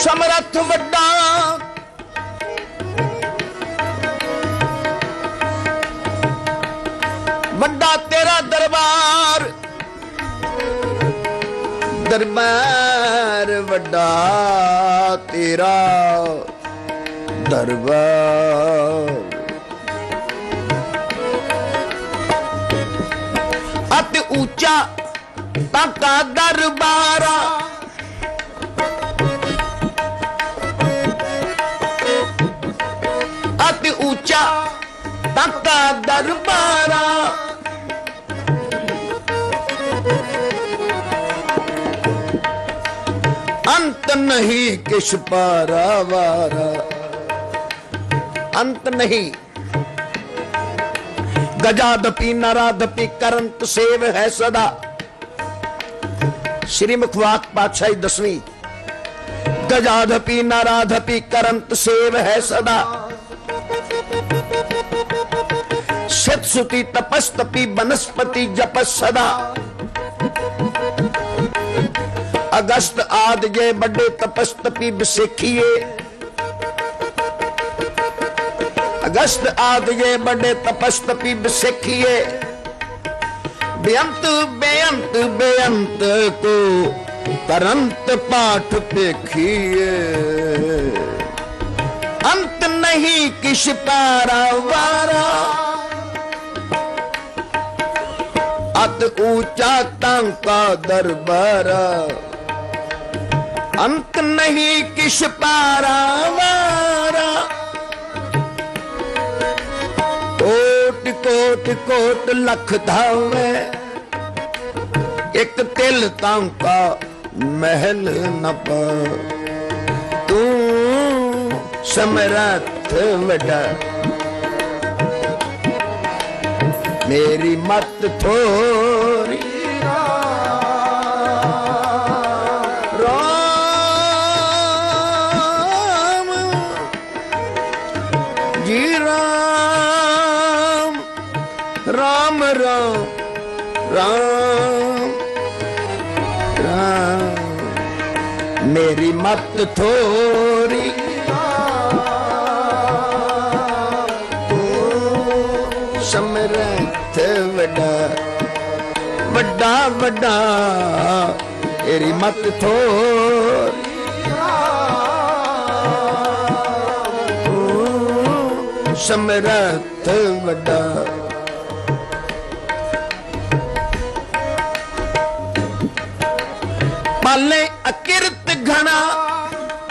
ਸਮਰੱਥ ਵੱਡਾ। ਵੱਡਾ ਤੇਰਾ ਦਰਬਾਰ। ਦਰਬਾਰ ਵੱਡਾ ਤੇਰਾ ਦਰਬਾਰ। ਅਤ ਉੱਚਾ ਤਾਕਾ ਦਰਬਾਰਾ। बहुत ऊँचा तका दरबारा। अंत नहीं किस पारा वारा अंत नहीं। गजादपि नरादपि करंत सेव है सदा। श्री मुखवाक पातशाही दसवीं। गजाधपि नाराधपि करंत सेव है सदा। तत्सुति तपस्तपी वनस्पति जप सदा। अगस्त आद जे बड़े तपस्तपी बसेखिए अगस्त आद जे बड़े तपस्तपी बसेखिए बेअंत बेअंत बेअंत को तरंत पाठ देखिए। अंत नहीं किस पारा वारा ਅਤ ਊਚਾ ਟਾਂਕਾ ਦਰਬਾਰਾ। ਅੰਤ ਨਹੀਂ ਕਿਛ ਪਾਰਾਵਾਰਾ। ਕੋਟ ਕੋਟ ਕੋਟ ਲੱਖ ਧਾਵੇ। ਇੱਕ ਤਿਲ ਤਾਂਕਾ ਮਹਿਲ ਨ ਪਾ। ਤੂੰ ਸਮਰੱਥ ਵਡਾ ਮੇਰੀ ਮਤ ਥੋਰੀ ਰਾਮ ਜੀ ਰਾਮ ਰਾਮ ਰਾਮ ਰਾਮ ਰਾਮ ਮੇਰੀ ਮਤ ਥੋਰੀ ਵੱਡਾ ਵੱਡਾ ਵੱਡਾ ਤੇਰੀ ਮਤ ਥੋਰੀ। ਸਮਰਥ ਵੱਡਾ। ਪਾਲੇ